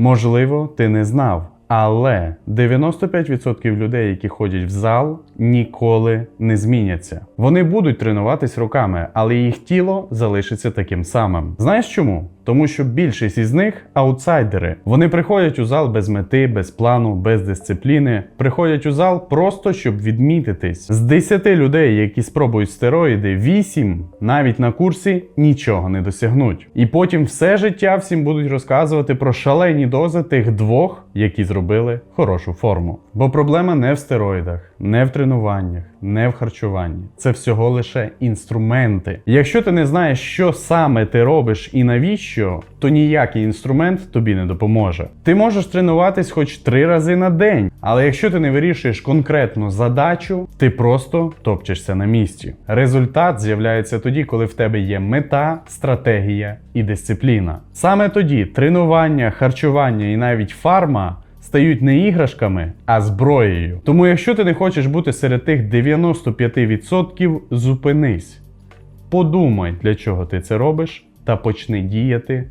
Можливо, ти не знав. Але 95% людей, які ходять в зал, ніколи не зміняться. Вони будуть тренуватись руками, але їх тіло залишиться таким самим. Знаєш чому? Тому що більшість із них аутсайдери. Вони приходять у зал без мети, без плану, без дисципліни. Приходять у зал просто щоб відмітитись. З 10 людей, які спробують стероїди, 8 навіть на курсі нічого не досягнуть. І потім все життя всім будуть розказувати про шалені дози тих двох, які зробили хорошу форму. Бо проблема не в стероїдах, не в тренуваннях, не в харчуванні. Це всього лише інструменти. Якщо ти не знаєш, що саме ти робиш і навіщо, то ніякий інструмент тобі не допоможе. Ти можеш тренуватись хоч три рази на день, але якщо ти не вирішуєш конкретну задачу, ти просто топчешся на місці. Результат з'являється тоді, коли в тебе є мета, стратегія і дисципліна. Саме тоді тренування, харчування і навіть фарма стають не іграшками, а зброєю. Тому, якщо ти не хочеш бути серед тих 95%, зупинись. Подумай, для чого ти це робиш, та почни діяти